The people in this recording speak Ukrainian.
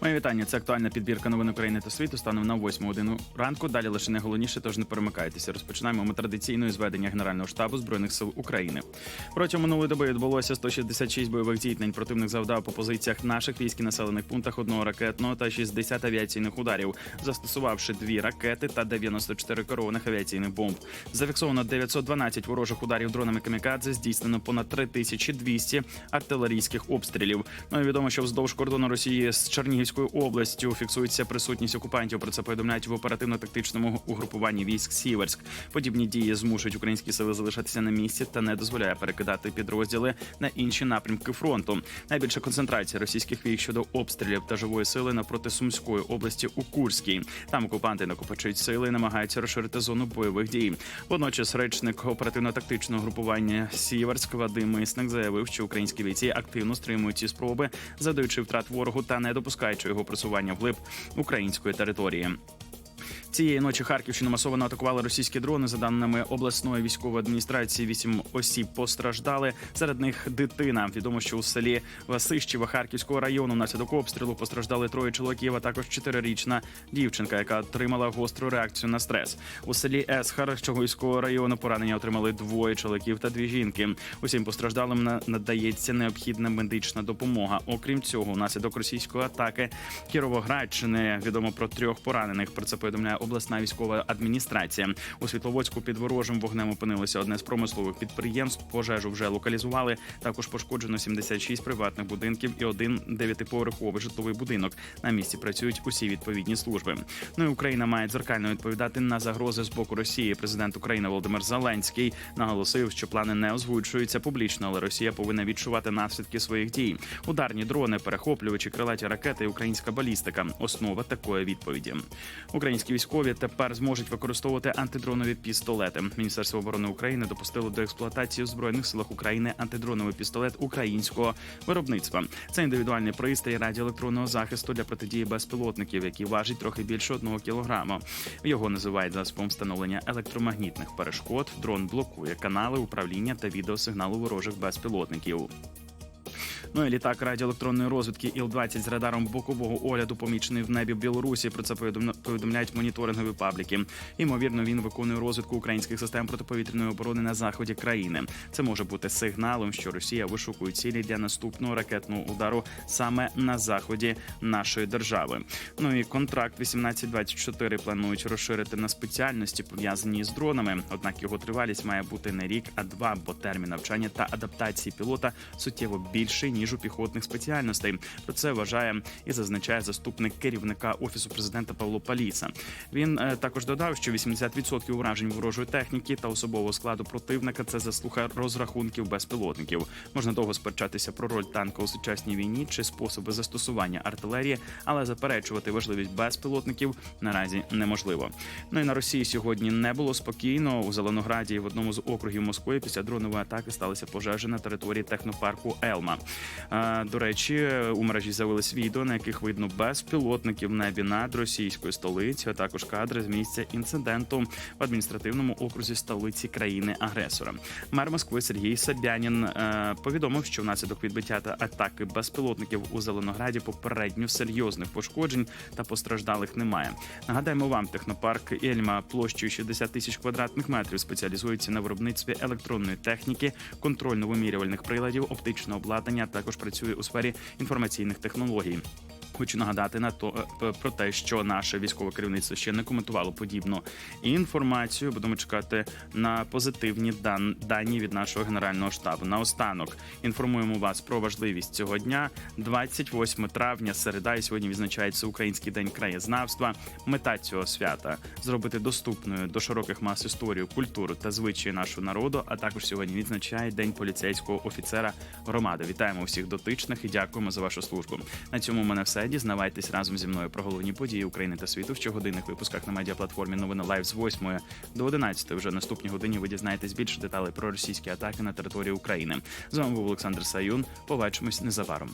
Моє вітання. Це актуальна підбірка новин України та світу станом на 8 годину ранку. Далі лише найголовніше, тож не перемикайтеся. Розпочинаємо ми традиційно з ведення Генерального штабу збройних сил України. Протягом минулої доби відбулося 166 бойових зіткнень. Противник завдав по позиціях наших військ і населених пунктах одного ракетного та 60 авіаційних ударів, застосувавши дві ракети та 94 керованих авіаційних бомб. Зафіксовано 912 ворожих ударів дронами камікадзе. Здійснено понад 3200 артилерійських обстрілів. Ну і відомо, що вздовж кордону Росії з Чернігівською областю фіксується присутність окупантів. Про це повідомляють в оперативно-тактичному угрупуванні військ Сіверськ. Подібні дії змушують українські сили залишатися на місці та не дозволяє перекидати підрозділи на інші напрямки фронту. Найбільша концентрація російських військ щодо обстрілів та живої сили навпроти Сумської області у Курській. Там окупанти накопичують сили і намагаються розширити зону бойових дій. Водночас речник оперативно-тактичного групування Сіверськ Вадим Мисник заявив, що українські бійці активно стримують ці спроби, задаючи втрат ворогу та не допускаючи його просування вглиб української території. Цієї ночі Харківщину масово атакували російські дрони. За даними обласної військової адміністрації, вісім осіб постраждали. Серед них дитина. Відомо, що у селі Васищева Харківського району внаслідок обстрілу постраждали троє чоловіків, а також чотирирічна дівчинка, яка отримала гостру реакцію на стрес. У селі Есхар Чогойського району поранення отримали двоє чоловіків та дві жінки. Усім постраждалим на- надається необхідна медична допомога. Окрім цього, внаслідок російської атаки Кіровоградщини відомо про трьох поранених. Про це повідомляє обласна військова адміністрація. У Світловодську під ворожим вогнем опинилося одне з промислових підприємств. Пожежу вже локалізували. Також пошкоджено 76 приватних будинків і один дев'ятиповерховий житловий будинок. На місці працюють усі відповідні служби. Ну і Україна має дзеркально відповідати на загрози з боку Росії. Президент України Володимир Зеленський наголосив, що плани не озвучуються публічно, але Росія повинна відчувати наслідки своїх дій. Ударні дрони, перехоплювачі, крилаті ракети, і українська балістика основа такої відповіді. Українські військові тепер зможуть використовувати антидронові пістолети. Міністерство оборони України допустило до експлуатації у збройних силах України антидроновий пістолет українського виробництва. Це індивідуальний пристрій радіоелектронного захисту для протидії безпілотників, який важить трохи більше одного кілограма. Його називають засобом встановлення електромагнітних перешкод. Дрон блокує канали управління та відеосигналу ворожих безпілотників. Ну і літак радіоелектронної розвідки Іл-20 з радаром бокового огляду помічений в небі Білорусі. Про це повідомляють моніторингові пабліки. Ймовірно, він виконує розвідку українських систем протиповітряної оборони на заході країни. Це може бути сигналом, що Росія вишукує цілі для наступного ракетного удару саме на заході нашої держави. Ну і контракт 1824 планують розширити на спеціальності пов'язані з дронами. Однак його тривалість має бути не рік, а два, бо термін навчання та адаптації пілота суттєво більший ніж у піхотних спеціальностей. Про це вважає і зазначає заступник керівника офісу президента Павло Паліса. Він е, також додав, що 80% уражень ворожої техніки та особового складу противника це заслуга розрахунків безпілотників. Можна довго сперечатися про роль танка у сучасній війні чи способи застосування артилерії, але заперечувати важливість безпілотників наразі неможливо. Ну і на Росії сьогодні не було спокійно у Зеленограді в одному з округів Москви після дронової атаки сталися пожежі на території технопарку Елма. Е, До речі, у мережі з'явились відео, на яких видно безпілотників в небі над російською столицею, а також кадри з місця інциденту в адміністративному окрузі столиці країни-агресора. Мер Москви Сергій Собянін е, повідомив, що внаслідок відбиття та атаки безпілотників у Зеленограді попередньо серйозних пошкоджень та постраждалих немає. Нагадаємо вам, технопарк Ельма площею 60 тисяч квадратних метрів спеціалізується на виробництві електронної техніки, контрольно-вимірювальних приладів, оптичного обладнання, а також працює у сфері інформаційних технологій. Хочу нагадати на то е, про те, що наше військове керівництво ще не коментувало подібну інформацію. Будемо чекати на позитивні дан- дані від нашого генерального штабу. Наостанок інформуємо вас про важливість цього дня. 28 травня, середа, і сьогодні відзначається Український день краєзнавства. Мета цього свята зробити доступною до широких мас історію, культуру та звичаї нашого народу. А також сьогодні відзначає День поліцейського офіцера громади. Вітаємо всіх дотичних і дякуємо за вашу службу. На цьому в мене все. Дізнавайтесь разом зі мною про головні події України та світу в щогодинних випусках на медіаплатформі Новини Лайв з 8 до 11. Вже наступні годині ви дізнаєтесь більше деталей про російські атаки на території України. З вами був Олександр Саюн. Побачимось незабаром.